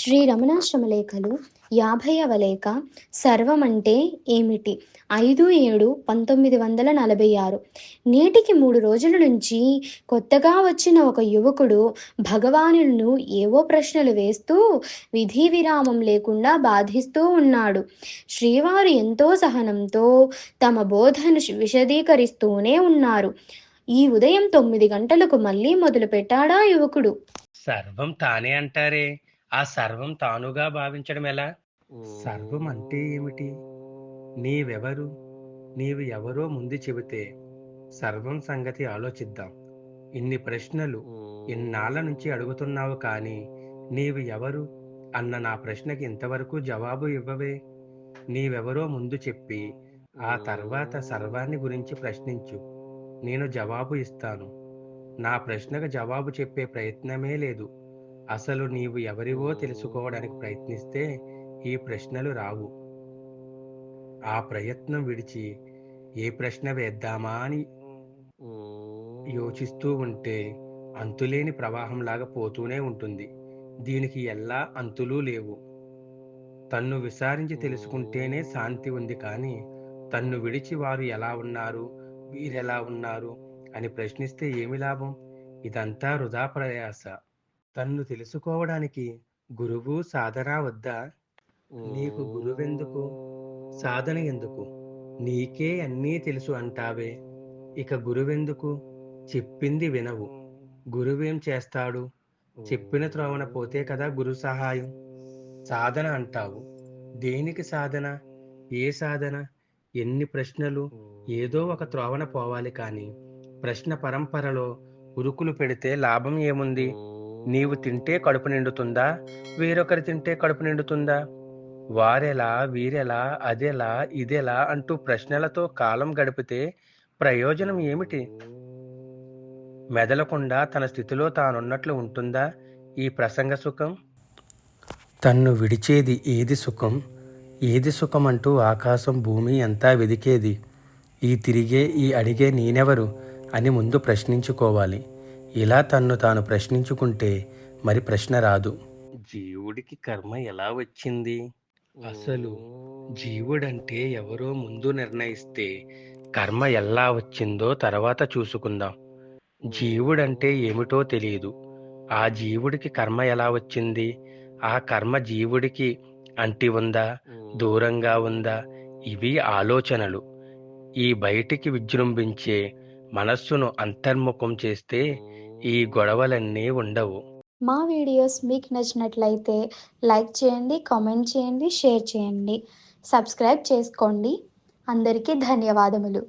శ్రీ రమణాశ్రమ లేఖలు యాభైవ లేఖ సర్వమంటే ఏమిటి? ఐదు ఏడు పంతొమ్మిది వందల నలభై ఆరు. నేటికి మూడు రోజుల నుంచి కొత్తగా వచ్చిన ఒక యువకుడు భగవానులను ఏవో ప్రశ్నలు వేస్తూ విధి విరామం లేకుండా బాధిస్తూ ఉన్నాడు. శ్రీవారు ఎంతో సహనంతో తమ బోధను విశదీకరిస్తూనే ఉన్నారు. ఈ ఉదయం తొమ్మిది గంటలకు మళ్ళీ మొదలు పెట్టాడా యువకుడు? సర్వం తానే అంటారే. ఆ సర్వం తానుగా భావించడం ఎలా? సర్వం అంటే ఏమిటి? నీవెవరు? నీవు ఎవరో ముందు చెబితే సర్వం సంగతి ఆలోచిద్దాం. ఇన్ని ప్రశ్నలు ఇన్నాళ్ళ నుంచి అడుగుతున్నావు కానీ నీవు ఎవరు? అన్న నా ప్రశ్నకి ఇంతవరకు జవాబు ఇవ్వవే. నీవెవరో ముందు చెప్పి ఆ తర్వాత సర్వాన్ని గురించి ప్రశ్నించు. నేను జవాబు ఇస్తాను. నా ప్రశ్నకు జవాబు చెప్పే ప్రయత్నమే లేదు. అసలు నీవు ఎవరివో తెలుసుకోవడానికి ప్రయత్నిస్తే ఈ ప్రశ్నలు రావు. ఆ ప్రయత్నం విడిచి ఏ ప్రశ్న వేద్దామా అని యోచిస్తూ ఉంటే అంతులేని ప్రవాహంలాగా పోతూనే ఉంటుంది. దీనికి ఎల్లా అంతులు లేవు. తన్ను విచారించి తెలుసుకుంటేనే శాంతి ఉంది కానీ తన్ను విడిచి వారు ఎలా ఉన్నారు వీరెలా ఉన్నారు అని ప్రశ్నిస్తే ఏమి లాభం? ఇదంతా వృధా ప్రయాస. తన్ను తెలుసుకోవడానికి గురువు సాధన వద్దా? నీకు గురువెందుకు? సాధన ఎందుకు? నీకే అన్నీ తెలుసు అంటావే. ఇక గురువెందుకు? చెప్పింది వినవు. గురువేం చేస్తాడు? చెప్పిన త్రోవన పోతే కదా గురు సహాయం. సాధన అంటావు. దేనికి సాధన? ఏ సాధన? ఎన్ని ప్రశ్నలు? ఏదో ఒక త్రోవన పోవాలి కానీ ప్రశ్న పరంపరలో ఉరుకులు పెడితే లాభం ఏముంది? నీవు తింటే కడుపు నిండుతుందా? వేరొకరు తింటే కడుపు నిండుతుందా? వారెలా వీరెలా అదెలా ఇదెలా అంటూ ప్రశ్నలతో కాలం గడిపితే ప్రయోజనం ఏమిటి? మెదలకుండా తన స్థితిలో తానున్నట్లు ఉంటుందా ఈ ప్రసంగ సుఖం? తన్ను విడిచేది ఏది సుఖం? ఏది సుఖం అంటూ ఆకాశం భూమి అంతా వెదికేది? ఈ తిరిగే ఈ అడిగే నేనెవరు? అని ముందు ప్రశ్నించుకోవాలి. ఇలా తన్ను తాను ప్రశ్నించుకుంటే మరి ప్రశ్న రాదు. జీవుడికి కర్మ ఎలా వచ్చింది? అసలు జీవుడంటే ఎవరో ముందు నిర్ణయిస్తే కర్మ ఎలా వచ్చిందో తర్వాత చూసుకుందాం. జీవుడంటే ఏమిటో తెలియదు ఆ జీవుడికి కర్మ ఎలా వచ్చింది? ఆ కర్మ జీవుడికి అంటి ఉందా? దూరంగా ఉందా? ఇవి ఆలోచనలు. ఈ బయటికి విజృంభించే మనస్సును అంతర్ముఖం చేస్తే ఈ గొడవలన్నీ ఉండవు. మా వీడియోస్ మీకు నచ్చినట్లయితే లైక్ చేయండి కామెంట్ చేయండి షేర్ చేయండి. సబ్స్క్రైబ్ చేసుకోండి. అందరికీ ధన్యవాదములు.